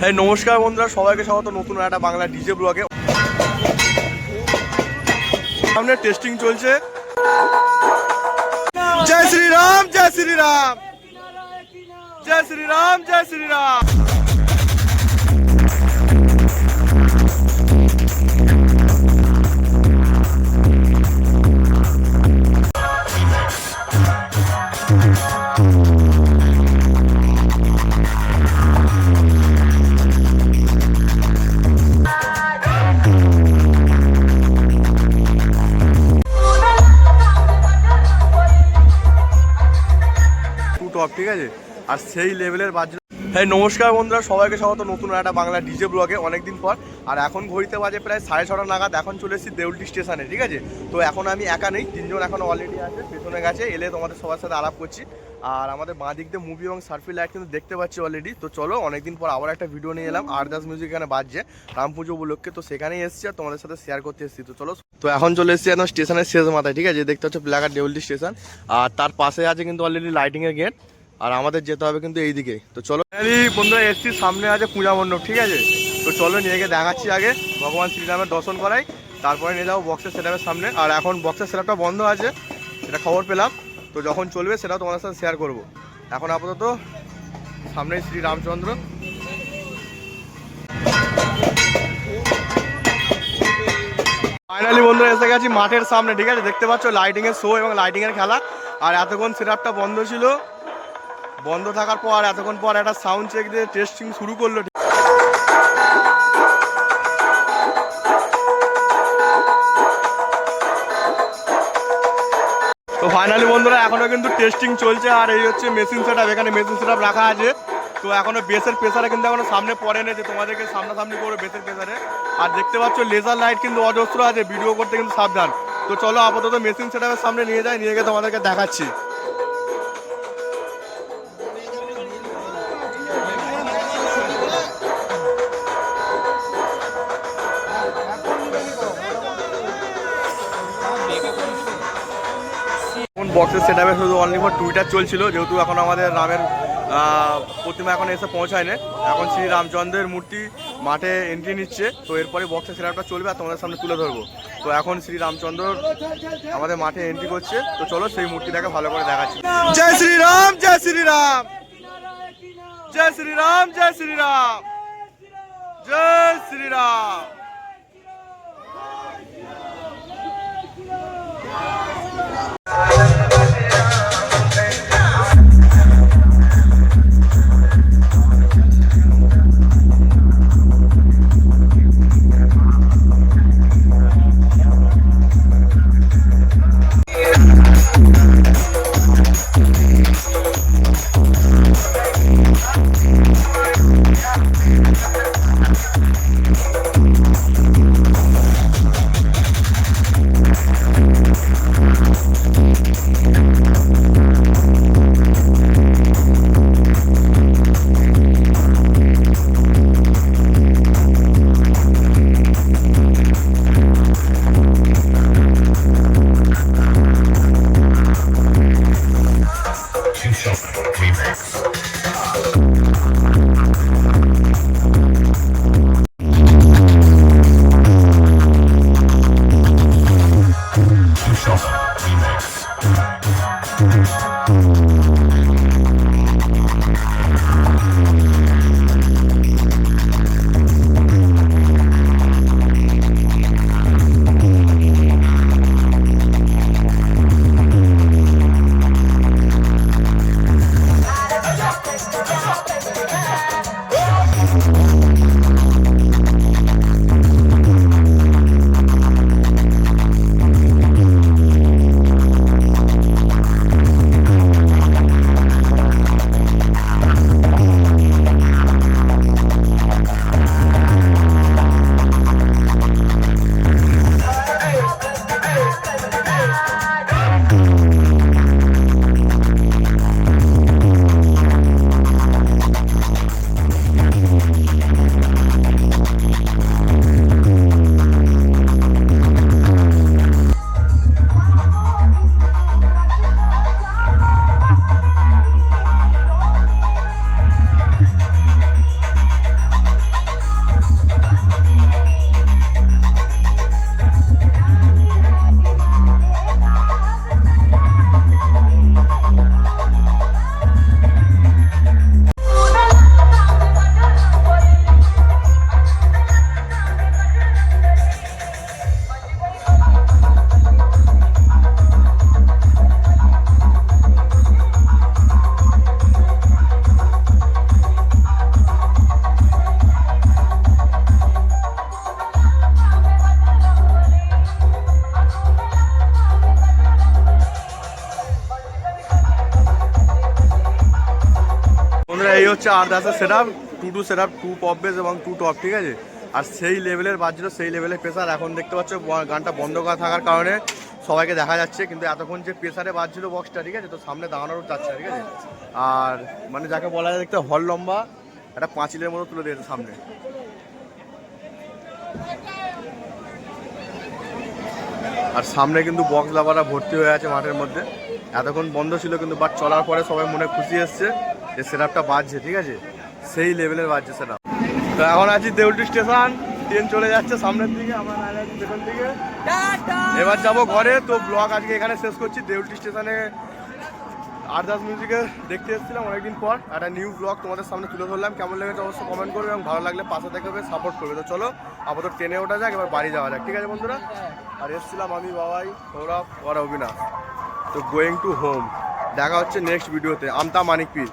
হ্যাঁ নমস্কার বন্ধুরা, সবাইকে স্বাগত নতুন একটা বাংলা ডিজে ব্লগে। সামনে টেস্টিং চলছে। জয় শ্রীরাম জয় শ্রীরাম। জয় শ্রীরাম জয় শ্রীরাম। টপ ঠিক আছে? আর সেই লেভেলের বাজনা হ্যাঁ নমস্কার বন্ধুরা, সবাইকে স্বাগত নতুন একটা বাংলা ডিজে ব্লগে অনেকদিন পর। আর এখন ঘড়িতে বাজে প্রায় সাড়ে ছটা নাগাদ, এখন চলে এসেছি দেউলটি স্টেশনে, ঠিক আছে? তো এখন আমি একা নেই, তিনজন এখন অলরেডি আছে, পেছনে গেছে, এলে তোমাদের সবার সাথে আলাপ করছি। আর আমাদের বাঁ দিক দিয়ে মুভি এবং সার্ফি লাইট কিন্তু দেখতে পাচ্ছি অলরেডি তো চলো, অনেকদিন পর আবার একটা ভিডিও নিয়ে এলাম আর দাস মিউজিক এখানে বাজছে রাম পুজো উপলক্ষে। তো সেখানেই এসেছি আর তোমাদের সাথে শেয়ার করতে এসেছি। তো চলো, তো এখন চলে এসেছি একদম স্টেশনের শেষ মাথায়, ঠিক আছে? দেখতে হচ্ছে প্লাকার দেউলটি স্টেশন। আর তার পাশে আছে কিন্তু অলরেডি লাইটিংয়ের গেট আর আমাদের যেতে হবে কিন্তু এই দিকে তো চলো। বন্ধুরা, এসছি, সামনে আছে পূজা মণ্ডপ, ঠিক আছে? তো চলো নিজেকে দেখাচ্ছি আগে। ভগবান শ্রীরামের দর্শন করাই, তারপরে নিয়ে যাব বক্সের সেটআপের সামনে। আর এখন বক্সের সেটআপটা বন্ধ আছে, সেটা খবর পেলাম। তো যখন চলবে, সেটাও তোমাদের সাথে শেয়ার করব। এখন আপাতত সামনেই শ্রী রামচন্দ্র। ফাইনালি বন্ধুরা, এসে গেছি মাঠের সামনে, ঠিক আছে? দেখতে পাচ্ছ লাইটিংয়ের শো এবং লাইটিংয়ের খেলা। আর এতক্ষণ সেটআপটা বন্ধ ছিল। বন্ধ থাকার পর এতক্ষণ পর একটা সাউন্ড চেক দিয়ে টেস্টিং শুরু করল। তো ফাইনালি বন্ধুরা, এখনও কিন্তু টেস্টিং চলছে আর এই হচ্ছে মেশিন সেটআপ এখানে মেশিন সেটআপ রাখা আছে। তো এখনও বেসের প্রেসারে কিন্তু এখনও সামনে পড়ে যে তোমাদেরকে সামনাসামনি করবে বেসের প্রেসারে আর দেখতে পাচ্ছ লেজার লাইট কিন্তু অজস্র আছে ভিডিও করতে কিন্তু সাবধান। তো চলো আপাতত মেশিন সেটআপের সামনে নিয়ে যাই, নিয়ে গিয়ে তোমাদেরকে দেখাচ্ছি। এখন বক্সের সেট আপে শুধু অনলি ফর টুইটার চলছিল, যেহেতু এখন আমাদের রামের প্রতিমা এখন এসে পৌঁছায় না এখন শ্রী রামচন্দ্রের মূর্তি মাঠে এন্ট্রি নিচ্ছে, তো এরপরে বক্সের সেট আপটা চলবে আর তোমাদের সামনে তুলে ধরবো। তো এখন শ্রী রামচন্দ্র আমাদের মাঠে এন্ট্রি করছে, তো চলো সেই মূর্তিটাকে ভালো করে দেখাচ্ছি। জয় শ্রীরাম জয় শ্রীরাম জয় শ্রীরাম জয় শ্রীরাম জয় শ্রীরাম Yeah. হচ্ছে আর দাসের set up two two set up two pop base এবং টু টপ ঠিক আছে? আর সেই লেভেলের বাজছিল সেই লেভেলের প্রেশার এখন দেখতে পাচ্ছ গানটা বন্ধ করা থাকার কারণে সবাইকে দেখা যাচ্ছে, কিন্তু এতক্ষণ যে প্রেসারে বাজছিল বক্সটা ঠিক আছে? তো সামনে দাঁড়ানোর যাচ্ছে ঠিক আছে? আর মানে যাকে বলা যায় দেখতে হল লম্বা, একটা পাঁচিলের মতো তুলে দিয়েছে সামনে। আর সামনে কিন্তু বক্স লাভাররা ভর্তি হয়ে আছে মাঠের মধ্যে। এতক্ষণ বন্ধ ছিল কিন্তু বাট চলার পরে সবাই মনে খুশি এসছে। যে সেটআপটা বাজছে, ঠিক আছে? সেই লেভেলের বাজছে সেটআপ তো এখন আছি দেউলটি স্টেশন, ট্রেন চলে যাচ্ছে সামনের দিকে, আমার পেছন দিকে। এবার যাব ঘরে, তো ব্লগ আজকে এখানে শেষ করছি। দেউলটি স্টেশনে আরদাস মিউজিকে দেখতে এসেছিলাম অনেকদিন পর। একটা নিউ ব্লগ তোমাদের সামনে তুলে ধরলাম। কেমন লেগেছে অবশ্যই কমেন্ট করবে এবং ভালো লাগলে পাশে দেখবে সাপোর্ট করবে। তো চলো, আপাতত ট্রেনে ওঠা যাক, এবার বাড়ি যাওয়া যাক, ঠিক আছে বন্ধুরা? আর এসেছিলাম আমি, বাবাই, সৌরভ আর অবিনাশ। তো গোয়িং টু হোম দেখা হচ্ছে নেক্সট ভিডিওতে আমতা মানিকপীর